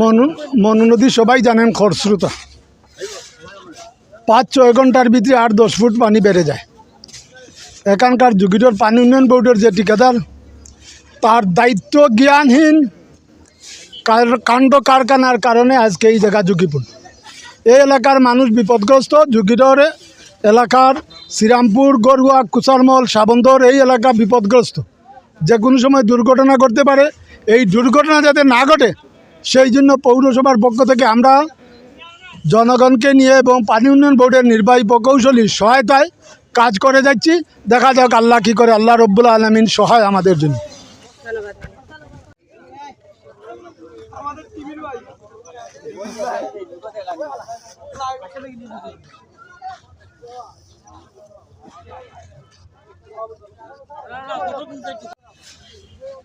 মনু মনু নদী সবাই জানেন খরস্রোতা। পাঁচ, ছয় ঘণ্টার ভিতরে আট, দশ ফুট পানি বেড়ে যায়। এখানকার যুগিটোর পানি উন্নয়ন বোর্ডের যে ঠিকাদার, তার দায়িত্ব জ্ঞানহীন কাণ্ড কারখানার কারণে আজকে এই জায়গা ঝুঁকিপূর্ণ। এই এলাকার মানুষ বিপদগ্রস্ত। ঝুঁকিটোর এলাকার শ্রীরামপুর গড়ুয়া কুচারমল সাবন্দর এই এলাকা বিপদগ্রস্ত। যে কোনো সময় দুর্ঘটনা ঘটতে পারে। এই দুর্ঘটনা যাতে না ঘটে সেই জন্য পৌরসভার পক্ষ থেকে আমরা জনগণকে নিয়ে এবং পানি উন্নয়ন বোর্ডের নির্বাহী প্রকৌশলীর সহায়তায় কাজ করে যাচ্ছি। দেখা যাক আল্লাহ কী করে, আল্লাহ রব্বুল আলমিন সহায় আমাদের জন্য।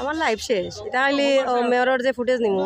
আমার লাইফ শেষ। এটা খালি মেয়রের যে ফুটেজ নিমু।